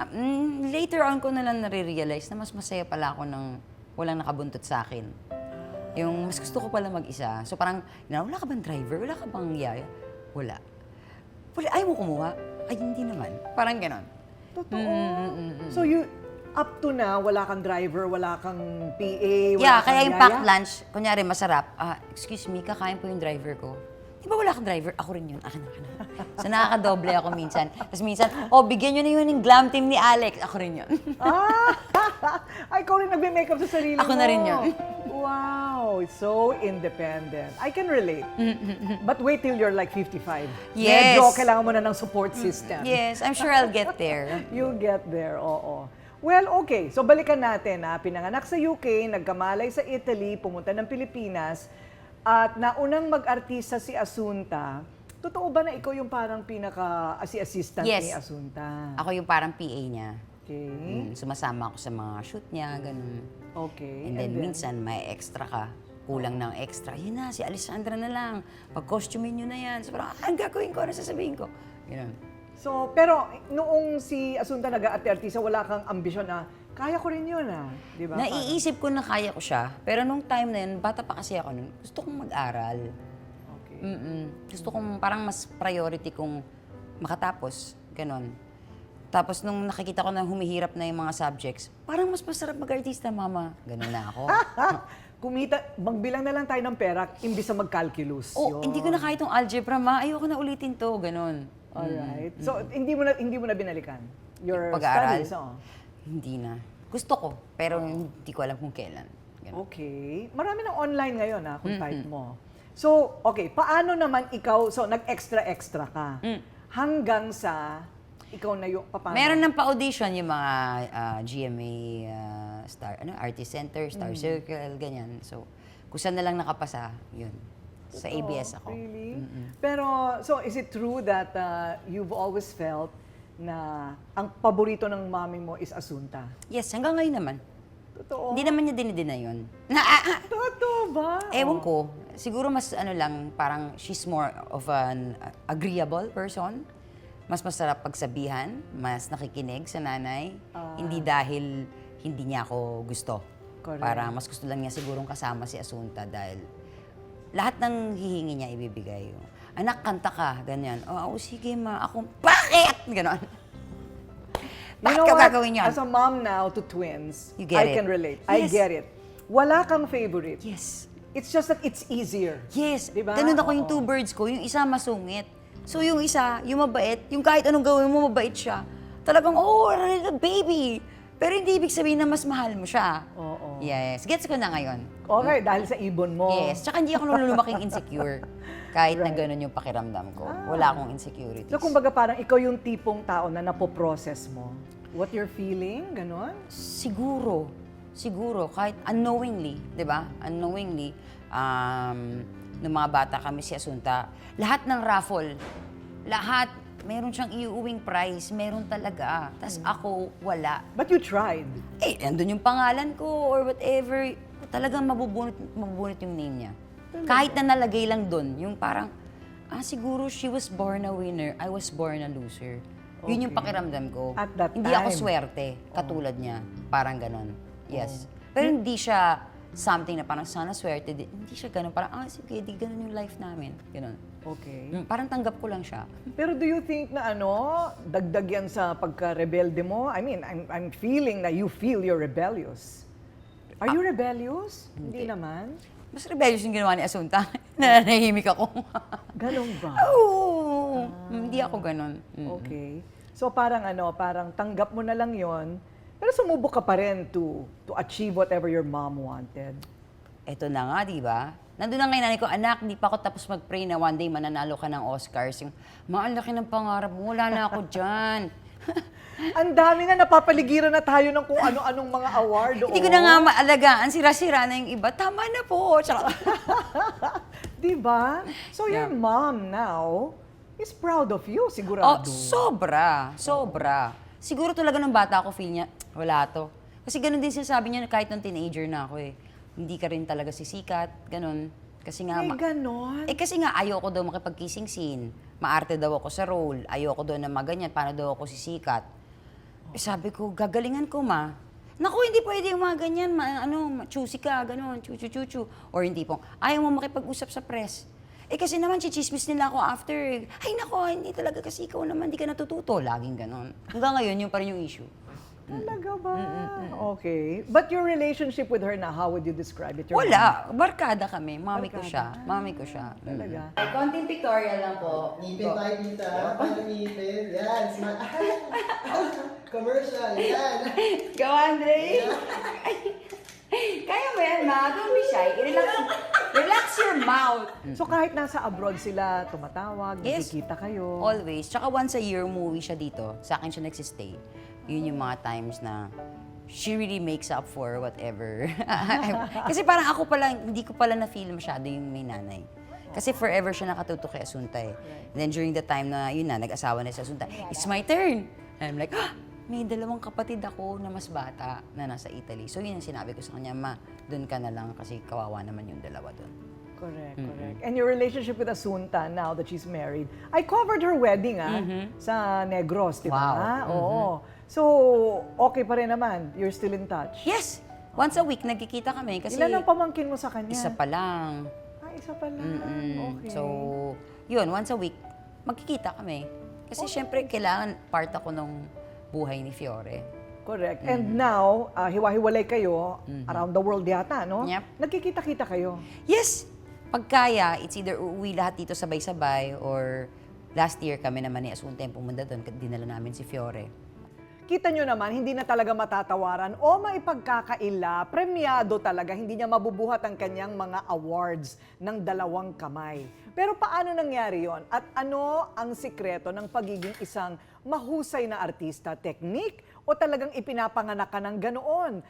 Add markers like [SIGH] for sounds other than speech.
Ah, mm, later on ko na lang nare-realize na mas masaya pala ako ng walang nakabuntot sa akin. Yung mas gusto ko pala mag-isa. So parang, wala ka bang driver? Wala ka bang yaya? Wala. Wala, ayaw mo kumuha? Ay, hindi naman. Parang ganon. Totoo. Mm, So you, up to na, wala kang driver, wala kang PA, wala Yeah, kang kaya yung yaya? packed lunch, kunyari masarap, ah, excuse me, kakain po yung driver ko. Di ba wala kang driver? Ako rin yun. Akin, akin. So nakakadoble ako minsan. Tapos minsan, oh, bigyan nyo na yun ng glam team ni Alex. Ako rin yun. Ah! [LAUGHS] Ay, ikaw rin nagbe-makeup sa sarili Ako mo. na rin yun. Wow, so independent. I can relate. But wait till you're like 55. Yes. Medyo kailangan mo na ng support system. yes, I'm sure I'll get there. [LAUGHS] You'll get there, oo. Well, okay. So balikan natin ha. Pinanganak sa UK, nagkamalay sa Italy, pumunta ng Pilipinas, at naunang mag-artista si Asunta. Totoo ba na ikaw yung parang pinaka ah, si assistant Yes. ni Asunta? Ako yung parang PA niya. Okay. Mm, sumasama ako sa mga shoot niya, ganun. Okay. And then minsan may extra ka. Kulang ng extra. Yun na, si Alessandra na lang. Pag-costume nyo na yan. So parang, ah, ang gagawin ko, ano sasabihin ko? Ganun. So, pero noong si Asunta nag-aartista, wala kang ambisyon na kaya ko rin yun ah. Di ba? Naiisip ko na kaya ko siya. Pero nung time na yun, bata pa kasi ako nun, gusto kong mag-aral. Okay. Mm-mm. Gusto kong parang mas priority kong makatapos. Ganon. Tapos nung nakikita ko na humihirap na yung mga subjects, parang mas masarap mag-artista, mama. Ganon na ako. [LAUGHS] Kumita, magbilang na lang tayo ng pera imbis na mag-calculus. oh, Yun. hindi ko na kaya itong algebra, ma. Ayoko na ulitin to. Ganon. Alright. So, hindi mo na hindi mo na binalikan your Pag-aaral? studies, oh. Hindi na. Gusto ko, pero hindi ko alam kung kailan. Ganon. Okay. Marami ng online ngayon ha, kung type mo. So, okay, paano naman ikaw, so nag-extra-extra ka, Mm. hanggang sa ikaw na yung, paano? Meron ng pa-audition yung mga ah, GMA ah, Star, ano, Artist Center, Star Circle, ganyan. So, kung saan na lang nakapasa, yun. Sa ABS ako. Oh, Really? Pero, so is it true that uh, you've always felt na ang paborito ng mami mo is Asunta? Yes, hanggang ngayon naman. Totoo? Hindi naman niya dinidina yun. [LAUGHS] Na, ah, ah, Totoo ba? ewan ko. Siguro mas ano lang, parang she's more of an agreeable person. Mas masarap pagsabihan, mas nakikinig sa nanay. Ah. Hindi dahil hindi niya ako gusto. Correct. Para mas gusto lang niya sigurong kasama si Asunta dahil lahat ng hihingi niya ibibigay. Anak, kanta ka, ganyan. O, oh, sige ma, ako, bakit? Ganon. Bakit you know ka what? gagawin yan? As a mom now to twins, You get I it. can relate. I Yes. get it. Wala kang favorite. Yes. It's just that it's easier. Yes. Diba? Ganun ako yung Oo. two birds ko. Yung isa masungit. So yung isa, yung mabait, yung kahit anong gawin mo, mabait siya. Talagang, oh, baby. Pero hindi ibig sabihin na mas mahal mo siya. Oo. Yes. Gets ko na ngayon. Okay, dahil sa ibon mo. Yes. Tsaka hindi ako lulumaking [LAUGHS] insecure. Kahit na ganun yung pakiramdam ko. Wala akong insecurities. So, kumbaga parang ikaw yung tipong tao na napoprocess mo. What you're feeling, ganon? Siguro. Siguro. Kahit unknowingly, di ba? Unknowingly, um, nung mga bata kami si Asunta, lahat ng raffle, lahat, meron siyang iuwing prize, meron talaga. Tapos ako, wala. But you tried. Eh, andun yung pangalan ko or whatever. Talagang mabubunot, mabubunot yung name niya. Kahit na nalagay lang dun, yung parang, ah, siguro she was born a winner, I was born a loser. Yun yung Okay. pakiramdam ko. At that hindi ako time. Oh. swerte, katulad niya. Parang ganon. Yes. Pero hindi siya something na parang sana swerte. din. Hindi siya ganon. Parang, ah, sige, di ganon yung life namin. Ganon. Okay. Mm, Parang tanggap ko lang siya. Pero do you think na ano, dagdag yan sa pagka-rebelde mo? I mean, I'm, I'm feeling na you feel you're rebellious. Are Ah. you rebellious? Hindi naman. Mas rebellious yung ginawa ni Asunta. [LAUGHS] Nanahimik ako. Ganon ba? [LAUGHS] Oo. Hindi ako ganon. Mm. Okay. So parang ano, parang tanggap mo na lang yon pero sumubok ka pa rin to, to achieve whatever your mom wanted. Eto na nga, di ba? Nandun na ngayon nanay ko, anak, di pa ako tapos mag-pray na one day mananalo ka ng Oscars. Yung, ma, ang laki ng pangarap mo, wala na ako [LAUGHS] dyan. Ang dami na napapaligiran na tayo ng kung ano-anong mga award. Hindi ko na nga maalagaan, sira-sira na yung iba. Tama na po. Tsaka, [LAUGHS] Di ba? So your Yeah. mom now is proud of you, oh, sigurado. sobra, sobra. Siguro talaga nung bata ako, feel niya, wala to. Kasi ganun din sinasabi niya kahit nung teenager na ako eh. Hindi ka rin talaga sisikat, ganun. Kasi nga, Ay, ma- ganon. Eh kasi nga ayoko daw makipag-kissing scene. Maarte daw ako sa role. Ayoko daw na maganyan. Paano daw ako sisikat? Sabi ko, gagalingan ko ma. Naku, hindi pwede yung mga ganyan, ma, ano, ma- choosy ka, gano'n, chuchu-chuchu. Or hindi po, ayaw mo makipag-usap sa press. Eh kasi naman, chichismis nila ako after. eh. Ay nako, hindi talaga kasi ikaw naman, hindi ka natututo. Laging gano'n. Hanggang ngayon, yun pa rin yung issue. Talaga ba? Okay. But your relationship with her now, how would you describe it? Your Wala, barkada kami. Mami ko siya. Mami ko siya. Mm. Talaga? Konting pictorial lang po. Ngipin tayo tita. Paano ngipin? Yan. Smart. [LAUGHS] Commercial. Yan. [LAUGHS] Go, Andre! Kaya mo yan, ma. Don't be shy. Relax, relax your mouth. So kahit nasa abroad sila, tumatawag, Yes. nakikita kayo. Always. Tsaka once a year, umuwi siya dito. Sa akin siya nagsistay. Yun yung mga times na she really makes up for whatever. [LAUGHS] Kasi parang ako pala, hindi ko pala na-feel masyado yung may nanay. Kasi forever siya nakatutok kay Asunta eh. And then during the time na, yun na, nag-asawa na si Asunta, it's my turn. And I'm like, ah, may dalawang kapatid ako na mas bata na nasa Italy. So yun ang sinabi ko sa kanya, ma, doon ka na lang kasi kawawa naman yung dalawa doon. Correct, correct. And your relationship with Asunta now that she's married. I covered her wedding ah, sa Negros, di ba? Mm-hmm. Wow. Mm-hmm. Oo. So, okay pa rin naman. You're still in touch. Yes! Once a week, nagkikita kami kasi Ilan ang pamangkin mo sa kanya? isa pa lang. Ah, isa pa lang. Mm, Okay. So, yun, once a week, magkikita kami. Kasi syempre, kailangan part ako ng buhay ni Fiore. Correct. Mm-hmm. And now, ah, hiwa-hiwalay kayo around the world yata, no? Yep. Nagkikita-kita kayo. Yes! Pag kaya, it's either uuwi lahat dito sabay-sabay or last year kami naman ni Asunta yung pumunta doon, dinala namin si Fiore. Kita nyo naman, hindi na talaga matatawaran o maipagkakaila, premiado talaga, hindi niya mabubuhat ang kanyang mga awards ng dalawang kamay. Pero paano nangyari yon? At ano ang sikreto ng pagiging isang mahusay na artista? Technique o talagang ipinapanganak ka ng ganoon?